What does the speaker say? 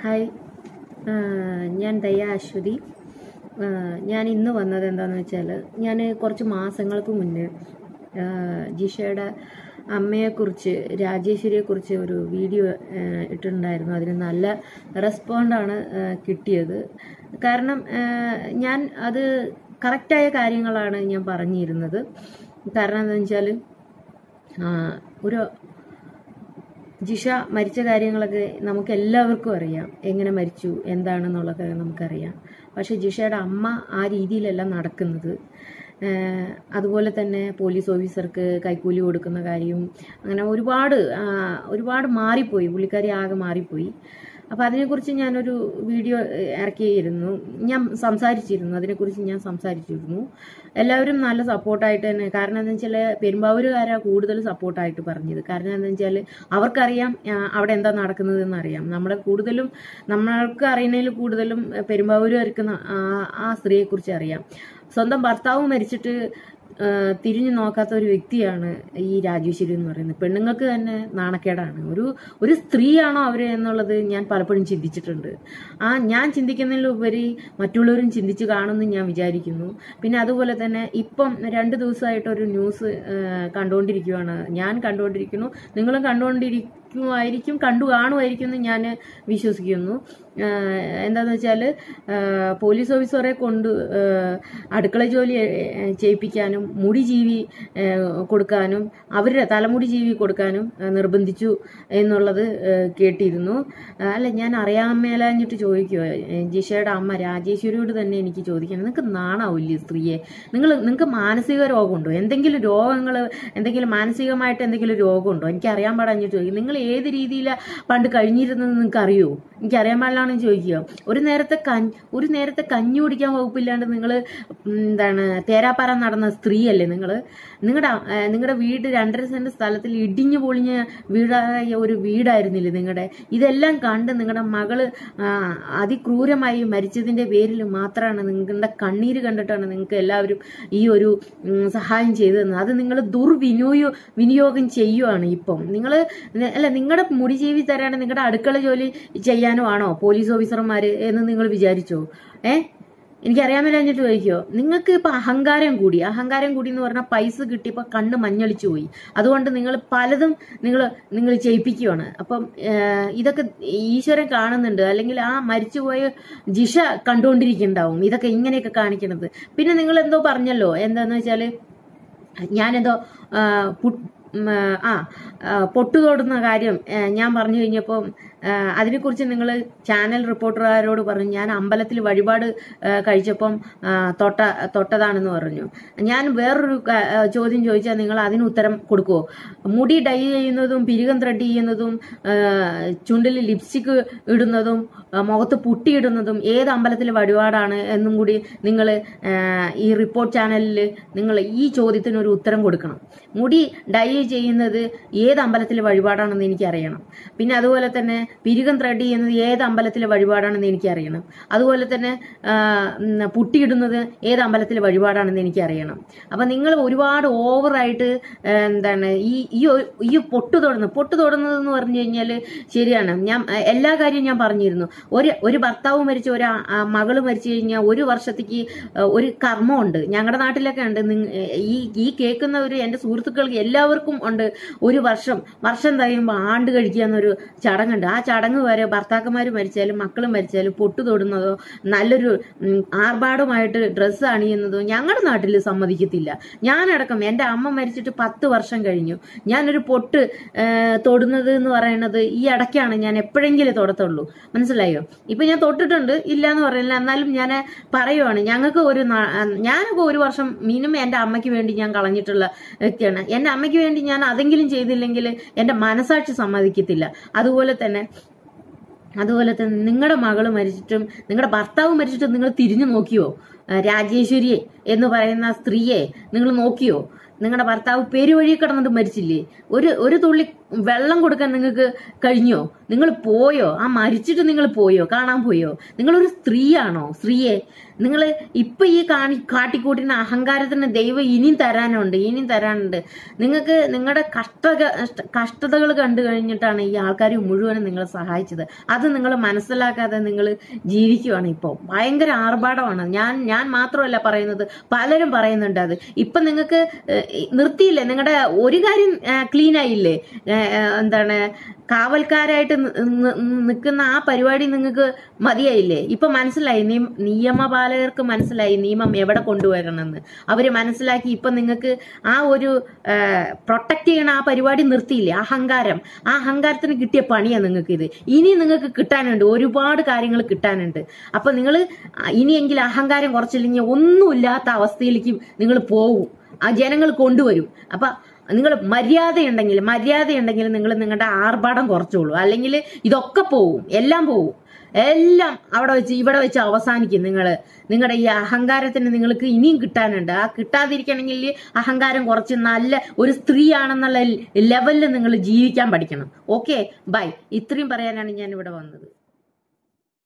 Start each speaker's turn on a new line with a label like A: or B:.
A: Hi. ഞാൻ ദയ അശ്വതി ഞാൻ ഇന്ന് വന്നത് എന്താണെന്ന് വെച്ചാൽ ഞാൻ കുറച്ച് മാസങ്ങൾക്ക് മുന്നേ ജിഷയുടെ അമ്മയെക്കുറിച്ച് രാജേശ്വരിയെക്കുറിച്ച് ഒരു വീഡിയോ ഇട്ടിട്ടുണ്ടായിരുന്നു. അതിന് നല്ല റെസ്പോണ്ടാണ് കിട്ടിയത്. കാരണം ഞാൻ അത് കറക്റ്റായ കാര്യങ്ങളാണ് ഞാൻ പറഞ്ഞിരുന്നത്. കാരണം എന്താണെന്ന് വെച്ചാൽ ഒരു ജിഷ മരിച്ച കാര്യങ്ങളൊക്കെ നമുക്ക് എല്ലാവർക്കും അറിയാം. എങ്ങനെ മരിച്ചു എന്താണെന്നുള്ളതൊക്കെ നമുക്കറിയാം. പക്ഷെ ജിഷയുടെ അമ്മ ആ രീതിയിലല്ല നടക്കുന്നത്. അതുപോലെ തന്നെ പോലീസ് ഓഫീസർക്ക് കൈക്കൂലി കൊടുക്കുന്ന കാര്യവും അങ്ങനെ ഒരുപാട് ഒരുപാട് മാറിപ്പോയി. പുള്ളിക്കാരി ആകെ മാറിപ്പോയി. അപ്പോൾ അതിനെക്കുറിച്ച് ഞാനൊരു വീഡിയോ ഇറക്കിയിരുന്നു. ഞാൻ സംസാരിച്ചിരുന്നു. അതിനെക്കുറിച്ച് ഞാൻ സംസാരിച്ചിരുന്നു. എല്ലാവരും നല്ല സപ്പോർട്ടായിട്ട് തന്നെ. കാരണം എന്താ വെച്ചാൽ പെരുമ്പാവൂരുകാരാണ് കൂടുതൽ സപ്പോർട്ടായിട്ട് പറഞ്ഞത്. കാരണം എന്താ വെച്ചാൽ അവർക്കറിയാം അവിടെ എന്താ നടക്കുന്നതെന്ന് അറിയാം. നമ്മളെ കൂടുതലും നമ്മൾക്ക് അറിയുന്നതിൽ കൂടുതലും പെരുമ്പാവൂരുകാർക്ക് ആ സ്ത്രീയെക്കുറിച്ച് അറിയാം. സ്വന്തം ഭർത്താവ് മരിച്ചിട്ട് തിരിഞ്ഞു നോക്കാത്ത ഒരു വ്യക്തിയാണ് ഈ രാജേശ്വരി എന്ന് പറയുന്നത്. പെണ്ണുങ്ങൾക്ക് തന്നെ നാണക്കേടാണ്. ഒരു ഒരു സ്ത്രീയാണോ അവർ എന്നുള്ളത് ഞാൻ പലപ്പോഴും ചിന്തിച്ചിട്ടുണ്ട്. ആ ഞാൻ ചിന്തിക്കുന്നതിലുപരി മറ്റുള്ളവരും ചിന്തിച്ച് കാണുമെന്ന് ഞാൻ വിചാരിക്കുന്നു. പിന്നെ അതുപോലെ തന്നെ ഇപ്പം രണ്ട് ദിവസമായിട്ട് ഒരു ന്യൂസ് കണ്ടുകൊണ്ടിരിക്കുകയാണ് ഞാൻ കണ്ടുകൊണ്ടിരിക്കുന്നു. നിങ്ങളും കണ്ടുകൊണ്ടിരിക്കുമായിരിക്കും കണ്ടു കാണുമായിരിക്കും എന്ന് ഞാൻ വിശ്വസിക്കുന്നു. എന്താന്ന് വെച്ചാൽ പോലീസ് ഓഫീസറെ കൊണ്ട് അടുക്കള ജോലി ചെയ്യിപ്പിക്കാനും മുടി ജീവി കൊടുക്കാനും അവരുടെ തലമുടി ജീവി കൊടുക്കാനും നിർബന്ധിച്ചു എന്നുള്ളത് കേട്ടിരുന്നു. അല്ല ഞാൻ അറിയാൻ മേലാഞ്ഞിട്ട് ചോദിക്കുക ജിഷയുടെ അമ്മ രാജേശ്വരിയോട് തന്നെ എനിക്ക് ചോദിക്കണം. നിങ്ങൾക്ക് നാണാവില്ലേ സ്ത്രീയെ? നിങ്ങൾ നിങ്ങൾക്ക് മാനസിക രോഗമുണ്ടോ? എന്തെങ്കിലും രോഗങ്ങൾ എന്തെങ്കിലും മാനസികമായിട്ട് എന്തെങ്കിലും രോഗമുണ്ടോ? എനിക്ക് അറിയാൻ പാടാഞ്ഞിട്ട് ചോദിക്കും. നിങ്ങൾ ഏത് രീതിയിലാണ് പണ്ട് കഴിഞ്ഞിരുന്നത് നിങ്ങൾക്ക് അറിയോ എനിക്ക് അറിയാൻ പാടില്ലാണെന്ന് ചോദിക്കുക. ഒരു നേരത്തെ കഞ്ഞി ഒരു നേരത്തെ കഞ്ഞി കുടിക്കാൻ വകുപ്പില്ലാണ്ട് നിങ്ങൾ എന്താണ് തേരാപ്പാറ നടന്ന സ്ത്രീയല്ലേ നിങ്ങൾ നിങ്ങളുടെ നിങ്ങളുടെ വീട് രണ്ടര സെന്റ് സ്ഥലത്തിൽ ഇടിഞ്ഞു പൊളിഞ്ഞ വീടായ ഒരു വീടായിരുന്നില്ലേ നിങ്ങളുടെ ഇതെല്ലാം കണ്ട് നിങ്ങളുടെ മകൾ അതിക്രൂരമായി മരിച്ചതിന്റെ പേരിൽ മാത്രമാണ് നിങ്ങളുടെ കണ്ണീര് കണ്ടിട്ടാണ് നിങ്ങൾക്ക് എല്ലാവരും ഈ ഒരു സഹായം ചെയ്തു തന്നത് അത് നിങ്ങൾ ദുർവിനിയോഗ വിനിയോഗം ചെയ്യുവാണ് ഇപ്പം. നിങ്ങൾ അല്ല നിങ്ങളുടെ മുടി ജീവി തരാണ് നിങ്ങളുടെ അടുക്കള ജോലി ചെയ്യാനോ പോലീസ് ഓഫീസർമാര് എന്ന് നിങ്ങൾ വിചാരിച്ചോ? ഏ? എനിക്കറിയാൻ മേലഞ്ഞിട്ട് ചോദിക്കോ. നിങ്ങൾക്ക് ഇപ്പൊ അഹങ്കാരം കൂടി. അഹങ്കാരം കൂടി എന്ന് പറഞ്ഞാൽ പൈസ കിട്ടിയപ്പോൾ കണ്ണ് മഞ്ഞളിച്ചു പോയി. അതുകൊണ്ട് നിങ്ങൾ പലതും നിങ്ങൾ നിങ്ങൾ ചെയ്യിപ്പിക്കുവാണ്. അപ്പം ഇതൊക്കെ ഈശ്വരൻ കാണുന്നുണ്ട്. അല്ലെങ്കിൽ ആ മരിച്ചുപോയ ജിഷ കണ്ടുകൊണ്ടിരിക്കുന്നുണ്ടാവും. ഇതൊക്കെ ഇങ്ങനെയൊക്കെ കാണിക്കുന്നത് പിന്നെ നിങ്ങൾ എന്തോ പറഞ്ഞല്ലോ? എന്താന്ന് വെച്ചാൽ ഞാനെന്തോ ആ, പു- ഉം, ആ ആ, പൊട്ടു തൊടുന്ന കാര്യം ഞാൻ പറഞ്ഞു കഴിഞ്ഞപ്പോൾ അതിനെക്കുറിച്ച് നിങ്ങൾ ചാനൽ റിപ്പോർട്ടർമാരോട് പറഞ്ഞു ഞാൻ അമ്പലത്തിൽ വഴിപാട് കഴിച്ചപ്പം തൊട്ട തൊട്ടതാണെന്ന് പറഞ്ഞു. ഞാൻ വേറൊരു ചോദ്യം ചോദിച്ചാൽ നിങ്ങൾ അതിന് ഉത്തരം കൊടുക്കുമോ മുടി ഡൈ ചെയ്യുന്നതും പിരികം ത്രെഡ് ചെയ്യുന്നതും ചുണ്ടിൽ ലിപ്സ്റ്റിക് ഇടുന്നതും മുഖത്ത് പുട്ടിയിടുന്നതും ഏത് അമ്പലത്തിലെ വഴിപാടാണ് എന്നും കൂടി നിങ്ങൾ ഈ റിപ്പോർട്ട് ചാനലിൽ നിങ്ങൾ ഈ ചോദ്യത്തിന് ഒരു ഉത്തരം കൊടുക്കണം. മുടി ഡൈ ചെയ്യുന്നത് ഏത് അമ്പലത്തിലെ വഴിപാടാണെന്ന് എനിക്കറിയണം. പിന്നെ അതുപോലെ തന്നെ പിരുകം ത്രെഡ് ചെയ്യുന്നത് ഏത് അമ്പലത്തിലെ വഴിപാടാണെന്ന് എനിക്കറിയണം. അതുപോലെ തന്നെ പുട്ടിയിടുന്നത് ഏത് അമ്പലത്തിലെ വഴിപാടാണെന്ന് എനിക്കറിയണം. അപ്പൊ നിങ്ങൾ ഒരുപാട് ഓവറായിട്ട് എന്താണ് ഈ ഈ ഈ പൊട്ട് തൊടുന്നത്. പൊട്ടു തൊടുന്നത് എന്ന് പറഞ്ഞു കഴിഞ്ഞാൽ ശരിയാണ്. ഞാൻ എല്ലാ കാര്യവും ഞാൻ പറഞ്ഞിരുന്നു. ഒരു ഒരു ഭർത്താവ് മരിച്ച ഒരു മകൾ മരിച്ചു കഴിഞ്ഞാൽ ഒരു വർഷത്തേക്ക് ഒരു കർമ്മമുണ്ട്. ഞങ്ങളുടെ നാട്ടിലൊക്കെ ഉണ്ട്. ഈ ഈ കേൾക്കുന്നവർ എന്റെ സുഹൃത്തുക്കൾക്ക് എല്ലാവർക്കും ഉണ്ട്. ഒരു വർഷം വർഷം കഴിയുമ്പോൾ ആണ്ട് കഴിക്കുക എന്നൊരു ചടങ്ങുണ്ട്. ആ ചടങ്ങ് വരെ ഭർത്താക്കന്മാർ മരിച്ചാലും മക്കളും മരിച്ചാലും പൊട്ടു തൊടുന്നതോ നല്ലൊരു ആർഭാടമായിട്ട് ഡ്രസ്സ് അണിയുന്നതോ ഞങ്ങളുടെ നാട്ടിൽ സമ്മതിക്കത്തില്ല. ഞാനടക്കം എന്റെ അമ്മ മരിച്ചിട്ട് പത്ത് വർഷം കഴിഞ്ഞു. ഞാനൊരു പൊട്ട് തൊടുന്നത് എന്ന് പറയുന്നത് ഈ ഇടയ്ക്കാണ് ഞാൻ എപ്പോഴെങ്കിലും തൊടത്തുള്ളൂ. മനസ്സിലായോ? ഇപ്പൊ ഞാൻ തൊട്ടിട്ടുണ്ട് ഇല്ല എന്ന് പറയില്ല. എന്നാലും ഞാൻ പറയുവാണ് ഞങ്ങൾക്ക് ഒരു ഞാനൊക്കെ ഒരു വർഷം മിനിമം എന്റെ അമ്മയ്ക്ക് വേണ്ടി ഞാൻ കളഞ്ഞിട്ടുള്ള വ്യക്തിയാണ്. എന്റെ അമ്മയ്ക്ക് വേണ്ടി ഞാൻ അതെങ്കിലും ചെയ്തില്ലെങ്കിൽ എന്റെ മനസാക്ഷി സമ്മതിക്കത്തില്ല. അതുപോലെ തന്നെ അതുപോലെ തന്നെ നിങ്ങളുടെ മകൾ മരിച്ചിട്ടും നിങ്ങളുടെ ഭർത്താവ് മരിച്ചിട്ടും നിങ്ങൾ തിരിഞ്ഞു നോക്കിയോ? രാജേശ്വരിയെ എന്ന് പറയുന്ന സ്ത്രീയെ നിങ്ങൾ നോക്കിയോ? നിങ്ങളുടെ ഭർത്താവ് പെരുവഴി കിടന്നിട്ട് മരിച്ചില്ലേ? ഒരു ഒരു തുള്ളി വെള്ളം കൊടുക്കാൻ നിങ്ങൾക്ക് കഴിഞ്ഞോ? നിങ്ങൾ പോയോ? ആ മരിച്ചിട്ട് നിങ്ങൾ പോയോ? കാണാൻ പോയോ? നിങ്ങളൊരു സ്ത്രീയാണോ? സ്ത്രീയെ. നിങ്ങൾ ഇപ്പൊ ഈ കാണി കാട്ടിക്കൂട്ടിന് അഹങ്കാരത്തിന് ദൈവം ഇനിയും തരാനുണ്ട് ഇനിയും തരാനുണ്ട്. നിങ്ങൾക്ക് നിങ്ങളുടെ കഷ്ട കഷ്ടതകൾ കണ്ടു കഴിഞ്ഞിട്ടാണ് ഈ ആൾക്കാർ മുഴുവനും നിങ്ങളെ സഹായിച്ചത്. അത് നിങ്ങൾ മനസ്സിലാക്കാതെ നിങ്ങൾ ജീവിക്കുവാണ് ഇപ്പോൾ ഭയങ്കര ആർഭാടമാണ്. ഞാൻ ഞാൻ മാത്രമല്ല പറയുന്നത് പലരും പറയുന്നുണ്ട് അത്. ഇപ്പൊ നിങ്ങൾക്ക് നിർത്തിയില്ലേ? നിങ്ങളുടെ ഒരു കാര്യം ക്ലീൻ ആയില്ലേ? ഏഹ്, എന്താണ് കാവൽക്കാരായിട്ട് നിൽക്കുന്ന ആ പരിപാടി നിങ്ങൾക്ക് മതിയായില്ലേ? ഇപ്പൊ മനസ്സിലായി നിയമ നിയമപാലകർക്ക് മനസ്സിലായി നിയമം എവിടെ കൊണ്ടുവരണമെന്ന്. അവർ മനസ്സിലാക്കി ഇപ്പൊ നിങ്ങൾക്ക് ആ ഒരു പ്രൊട്ടക്ട് ചെയ്യണ ആ പരിപാടി നിർത്തിയില്ലേ? അഹങ്കാരം. ആ അഹങ്കാരത്തിന് കിട്ടിയ പണിയാണ് നിങ്ങൾക്ക് ഇത് ഇനി നിങ്ങൾക്ക് കിട്ടാനുണ്ട് ഒരുപാട് കാര്യങ്ങൾ കിട്ടാനുണ്ട്. അപ്പൊ നിങ്ങൾ ഇനിയെങ്കിലും അഹങ്കാരം കുറച്ചില്ലെങ്കിൽ ഒന്നുമില്ലാത്ത അവസ്ഥയിലേക്ക് നിങ്ങൾ പോകും ആ ജനങ്ങൾ കൊണ്ടുവരും. അപ്പൊ നിങ്ങൾ മര്യാദയുണ്ടെങ്കിൽ മര്യാദയുണ്ടെങ്കിൽ നിങ്ങൾ നിങ്ങളുടെ ആർഭാടം കുറച്ചോളൂ. അല്ലെങ്കിൽ ഇതൊക്കെ പോവും എല്ലാം പോവും. എല്ലാം അവിടെ വെച്ച് ഇവിടെ വെച്ച് അവസാനിക്കും നിങ്ങൾ നിങ്ങളുടെ ഈ അഹങ്കാരത്തിന് നിങ്ങൾക്ക് ഇനിയും കിട്ടാനുണ്ട്. ആ കിട്ടാതിരിക്കണമെങ്കിൽ അഹങ്കാരം കുറച്ച് നല്ല ഒരു സ്ത്രീയാണെന്നുള്ള ലെവലിൽ നിങ്ങൾ ജീവിക്കാൻ പഠിക്കണം. ഓക്കെ? ബൈ. ഇത്രയും പറയാനാണ് ഞാൻ ഇവിടെ വന്നത്.